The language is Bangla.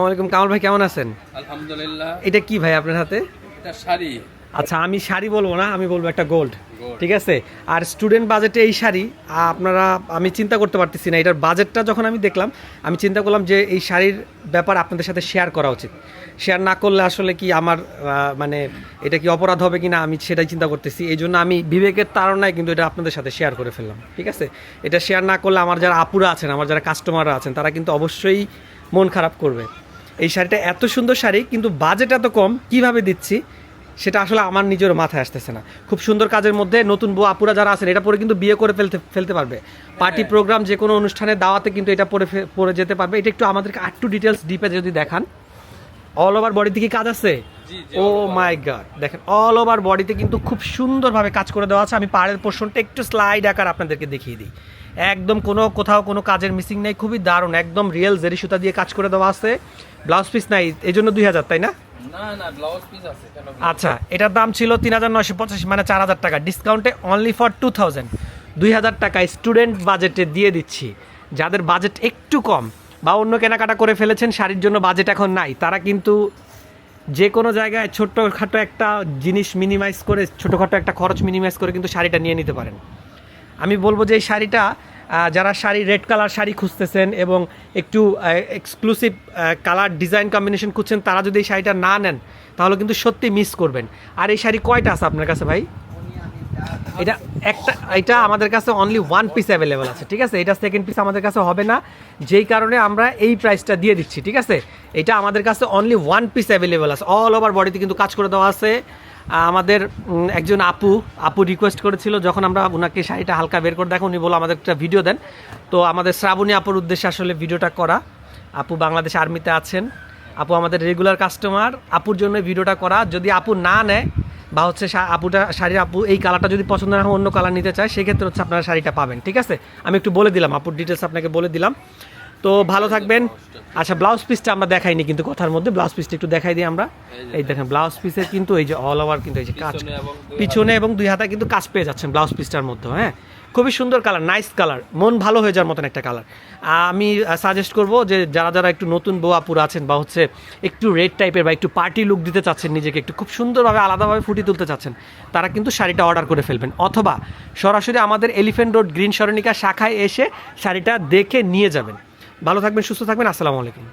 আসসালামাইকুম কামাল ভাই কেমন আছেন? আলহামদুলিল্লাহ। এটা কি ভাই আপনার হাতে? এটা শাড়ি। আচ্ছা আমি শাড়ি বলব না আমি বলব একটা গোল্ড ঠিক আছে? আর স্টুডেন্ট বাজেটে এই শাড়ি আপনারা আমি চিন্তা করতে পারতেছি না এটার বাজেটটা যখন আমি দেখলাম আমি চিন্তা করলাম যে এই শাড়ির ব্যাপার আপনাদের সাথে শেয়ার করা উচিত। শেয়ার না করলে আসলে কি আমার মানে এটা কি অপরাধ হবে কি না আমি সেটাই চিন্তা করতেছি। এই জন্য আমি বিবেকের তাড়নায় কিন্তু এটা আপনাদের সাথে শেয়ার করে ফেললাম ঠিক আছে? এটা শেয়ার না করলে আমার যারা আপুরা আছেন আমার যারা কাস্টমাররা আছেন তারা কিন্তু অবশ্যই মন খারাপ করবে। এই শাড়িটা এত সুন্দর শাড়ি কিন্তু বাজেট এত কম কীভাবে দিচ্ছি? সেটা আসলে আমার নিজের মাথায় আসতেছে না। খুব সুন্দর কাজের মধ্যে নতুন বউ আপুরা যারা আছেন এটা পরে কিন্তু বিয়ে করে ফেলতে ফেলতে পারবে। পার্টি প্রোগ্রাম যে কোনো অনুষ্ঠানে দাওয়াতে কিন্তু এটা পরে পরে যেতে পারবে। এটা একটু আমাদেরকে আটটু ডিটেলস ডিপে যদি দেখান। অল ওভার বডিতে কি কাজ আছে? ও মাই গড দেখেন অল ওভার বডিতে কিন্তু খুব সুন্দরভাবে কাজ করে দেওয়া আছে। আমি পাড়ের পোর্শনটা একটু স্লাইড আকার আপনাদেরকে দেখিয়ে দিই। একদম কোনো কোথাও কোনো কাজের মিসিং নেই খুবই দারুণ। একদম রিয়েল জেরি সুতা দিয়ে কাজ করে দেওয়া আছে। ব্লাউজ পিস নাই এই জন্য দুই হাজার তাই না? আচ্ছা এটার দাম ছিল তিন হাজার নয়শো পঁচাশি মানে চার হাজার টাকা। ডিসকাউন্টে অনলি ফর টু থাউজেন্ড দুই হাজার টাকা স্টুডেন্ট বাজেটে দিয়ে দিচ্ছি। যাদের বাজেট একটু কম বা অন্য কেনাকাটা করে ফেলেছেন শাড়ির জন্য বাজেট এখন নাই তারা কিন্তু যে কোনো জায়গায় ছোট্টখাটো একটা জিনিস মিনিমাইজ করে ছোটোখাটো একটা খরচ মিনিমাইজ করে কিন্তু শাড়িটা নিয়ে নিতে পারেন। আমি বলব যে এই শাড়িটা যারা শাড়ি রেড কালার শাড়ি খুঁজতেছেন এবং একটু এক্সক্লুসিভ কালার ডিজাইন কম্বিনেশন খুঁজছেন, তারা যদি এই শাড়িটা না নেন, তাহলে কিন্তু সত্যি মিস করবেন। আর এই শাড়ি কয়টা আছে আপনার কাছে ভাই? এটা একটা, এটা আমাদের কাছে অনলি ওয়ান পিস অ্যাভেলেবেল আছে, ঠিক আছে? এটা সেকেন্ড পিস আমাদের কাছে হবে না। যেই কারণে আমরা এই প্রাইসটা দিয়ে দিচ্ছি, ঠিক আছে? এটা আমাদের কাছে অনলি ওয়ান পিস অ্যাভেলেবেল আছে। অল ওভার বডিতে কিন্তু কাজ করে দেওয়া আছে। আমাদের একজন আপু আপু রিকোয়েস্ট করেছিল যখন আমরা ওনাকে শাড়িটা হালকা বের করে দেখো উনি বলো আমাদের একটা ভিডিও দেন। তো আমাদের শ্রাবণী আপুর উদ্দেশ্যে আসলে ভিডিওটা করা। আপু বাংলাদেশ আর্মিতে আছেন। আপু আমাদের রেগুলার কাস্টমার আপুর জন্য ভিডিওটা করা। যদি আপু না নেয় বা হচ্ছে আপুটা শাড়ির আপু এই কালারটা যদি পছন্দ না হয় অন্য কালার নিতে চায় সেক্ষেত্রে হচ্ছে আপনারা শাড়িটা পাবেন ঠিক আছে? আমি একটু বলে দিলাম আপুর ডিটেলস আপনাকে বলে দিলাম। তো ভালো থাকবেন। আচ্ছা ব্লাউজ পিসটা আমরা দেখাইনি কিন্তু কথার মধ্যে ব্লাউজ পিসটা একটু দেখাই দিই আমরা। এই দেখেন ব্লাউজ পিসের কিন্তু এই যে অল ওভার কিন্তু এই যে কাজ পিছনে এবং দুই হাতে। কিন্তু কাজ পেয়ে যাচ্ছেন ব্লাউজ পিসটার মধ্যে হ্যাঁ? খুবই সুন্দর কালার নাইস কালার মন ভালো হয়ে যাওয়ার মতন একটা কালার আমি সাজেস্ট করব যে যারা যারা একটু নতুন বউ আপুর আছেন বা হচ্ছে একটু রেড টাইপের বা একটু পার্টি লুক দিতে চাচ্ছেন, নিজেকে একটু খুব সুন্দরভাবে, আলাদাভাবে ফুটিয়ে তুলতে চাচ্ছেন, তারা কিন্তু শাড়িটা অর্ডার করে ফেলবেন। অথবা সরাসরি আমাদের এলিফেন্ট রোড গ্রিন সরণিকা শাখায় এসে শাড়িটা দেখে নিয়ে যাবেন। ভালো থাকবেন, সুস্থ থাকবেন, আসসালামু আলাইকুম।